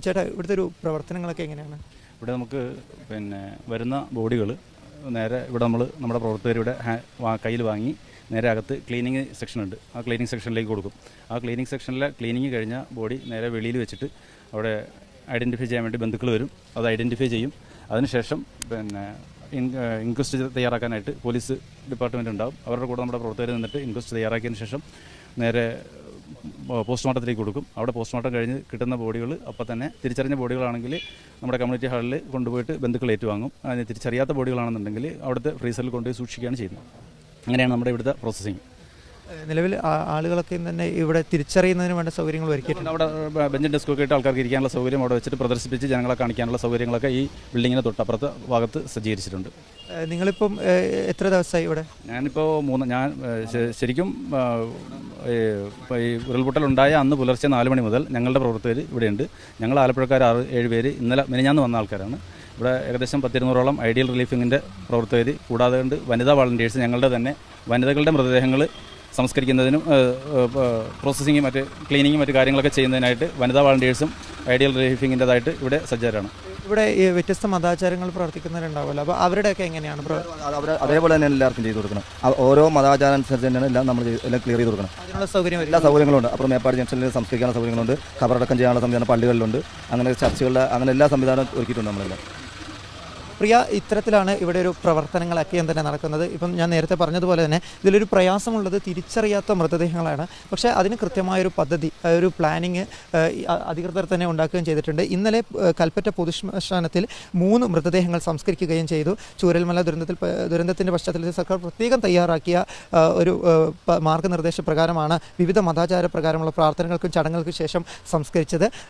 ചേട്ടാ ഇവിടുത്തെ ഒരു പ്രവർത്തനങ്ങളൊക്കെ എങ്ങനെയാണ്? ഇവിടെ നമുക്ക് പിന്നെ വരുന്ന ബോഡികൾ നേരെ ഇവിടെ നമ്മൾ നമ്മുടെ പ്രവർത്തകരുടെ കയ്യിൽ വാങ്ങി നേരെ അകത്ത് ക്ലീനിങ് സെക്ഷൻ ഉണ്ട്. ആ ക്ലീനിങ് സെക്ഷനിലേക്ക് കൊടുക്കും. ആ ക്ലീനിങ് സെക്ഷനിലെ ക്ലീനിങ് കഴിഞ്ഞ ബോഡി നേരെ വെളിയിൽ വെച്ചിട്ട് അവിടെ ഐഡന്റിഫൈ ചെയ്യാൻ വേണ്ടി ബന്ധുക്കൾ വരും. അത് ഐഡന്റിഫൈ ചെയ്യും. അതിനുശേഷം പിന്നെ ഇൻക്വസ്റ്റ് തയ്യാറാക്കാനായിട്ട് പോലീസ് ഡിപ്പാർട്ട്മെന്റ് ഉണ്ടാവും. അവരുടെ കൂടെ നമ്മുടെ പ്രവർത്തകർ നിന്നിട്ട് ഇൻക്വസ്റ്റ് തയ്യാറാക്കിയതിന് ശേഷം നേരെ പോസ്റ്റ്മോർട്ടത്തിലേക്ക് കൊടുക്കും. അവിടെ പോസ്റ്റ്മോർട്ടം കഴിഞ്ഞ് കിട്ടുന്ന ബോഡികൾ അപ്പോൾ തന്നെ തിരിച്ചറിഞ്ഞ ബോഡികളാണെങ്കിൽ നമ്മുടെ കമ്മ്യൂണിറ്റി ഹാളിൽ കൊണ്ടുപോയിട്ട് ബന്ധുക്കൾ ഏറ്റുവാങ്ങും. അതിന് തിരിച്ചറിയാത്ത ബോഡികളാണെന്നുണ്ടെങ്കിൽ അവിടുത്തെ ഫ്രീസറിൽ കൊണ്ടുപോയി സൂക്ഷിക്കുകയാണ് ചെയ്യുന്നത്. അങ്ങനെയാണ് നമ്മുടെ ഇവിടുത്തെ പ്രോസസ്സിങ് നിലവിൽ ആളുകളൊക്കെ തന്നെ ഇവിടെ തിരിച്ചറിയുന്നതിന് വേണ്ട സൗകര്യങ്ങൾ ഒരുക്കിയിട്ടുണ്ട്. അവിടെ ബെഞ്ചും ഡെസ്കൊക്കെ ഇട്ട് ആൾക്കാർക്ക് ഇരിക്കാനുള്ള സൗകര്യം അവിടെ വെച്ചിട്ട് പ്രദർശിപ്പിച്ച് ജനങ്ങളെ കാണിക്കാനുള്ള സൗകര്യങ്ങളൊക്കെ ഈ ബിൽഡിങ്ങിന് തൊട്ടപ്പുറത്ത് ഭാഗത്ത് സജ്ജീകരിച്ചിട്ടുണ്ട്. നിങ്ങളിപ്പം എത്ര ദിവസമായി ഇവിടെ? ഞാനിപ്പോൾ മൂന്ന് ഞാൻ ശരിക്കും ഈ ഉരുൾപൊട്ടലുണ്ടായ അന്ന് പുലർച്ചെ നാല് മണി മുതൽ ഞങ്ങളുടെ പ്രവർത്തകർ ഇവിടെയുണ്ട്. ഞങ്ങൾ ആലപ്പുഴക്കാർ ആറ് ഏഴ് പേര് ഇന്നലെ മിനിഞ്ഞാന്ന് വന്ന ആൾക്കാരാണ്. ഇവിടെ ഏകദേശം പത്തിരുന്നൂറോളം ഐഡിയൽ റിലീഫിങ്ങിന്റെ പ്രവർത്തകർ കൂടാതെ കൊണ്ട് വനിതാ വളണ്ടിയേഴ്സ് ഞങ്ങളുടെ തന്നെ വനിതകളുടെ മൃതദേഹങ്ങൾ സംസ്കരിക്കുന്നതിനും പ്രോസസ്സിങ്ങും മറ്റ് ക്ലീനിങ്ങും മറ്റ് കാര്യങ്ങളൊക്കെ ചെയ്യുന്നതിനായിട്ട് വനിതാ വളണ്ടിയേഴ്സും ഐഡിയൽ റിലീഫിങ്ങിന്റെതായിട്ട് ഇവിടെ സജ്ജരാണ്. ഇവിടെ ഈ വ്യത്യസ്ത മതാചാരങ്ങൾ പ്രവർത്തിക്കുന്നവരുണ്ടാവുമല്ലോ? അപ്പോൾ അവരുടെയൊക്കെ എങ്ങനെയാണ് അതേപോലെ തന്നെ എല്ലാവർക്കും ചെയ്തു കൊടുക്കണം. ഓരോ മതാചാരം അനുസരിച്ച് തന്നെയാണ് എല്ലാം നമ്മൾ എല്ലാം ക്ലിയർ ചെയ്ത് കൊടുക്കണം. അതിനുള്ള സൗകര്യം എല്ലാ സൗകര്യങ്ങളുണ്ട്. സൗകര്യങ്ങളും ഉണ്ട് അപ്പുറം മേപ്പാട് ജംഗ്ഷനിൽ സംസ്കരിക്കാനുള്ള സൗകര്യങ്ങളുണ്ട്. ഖബറടക്കം ചെയ്യാനുള്ള സംവിധാനം പള്ളികളിലുണ്ട്. അങ്ങനെ ചർച്ചകളിൽ അങ്ങനെ എല്ലാ സംവിധാനവും ഒരുക്കിയിട്ടുണ്ട് നമ്മളെല്ലാം. പ്രിയ ഇത്തരത്തിലാണ് ഇവിടെ ഒരു പ്രവർത്തനങ്ങളൊക്കെയും തന്നെ നടക്കുന്നത്. ഇപ്പം ഞാൻ നേരത്തെ പറഞ്ഞതുപോലെ തന്നെ ഇതിലൊരു പ്രയാസമുള്ളത് തിരിച്ചറിയാത്ത മൃതദേഹങ്ങളാണ്. പക്ഷേ അതിന് കൃത്യമായൊരു പദ്ധതി ഒരു പ്ലാനിങ് അധികൃതർ തന്നെ ഉണ്ടാക്കുകയും ചെയ്തിട്ടുണ്ട്. ഇന്നലെ കൽപ്പറ്റ പൊതുശ്മശാനത്തിൽ മൂന്ന് മൃതദേഹങ്ങൾ സംസ്കരിക്കുകയും ചെയ്തു. ചൂരൽമല ദുരന്തത്തിൽ ദുരന്തത്തിന്റെ പശ്ചാത്തലത്തിൽ സർക്കാർ പ്രത്യേകം തയ്യാറാക്കിയ ഒരു മാർഗനിർദ്ദേശ പ്രകാരമാണ് വിവിധ മതാചാര പ്രകാരമുള്ള പ്രാർത്ഥനകൾക്കും ചടങ്ങുകൾക്കും ശേഷം സംസ്കരിച്ചത്.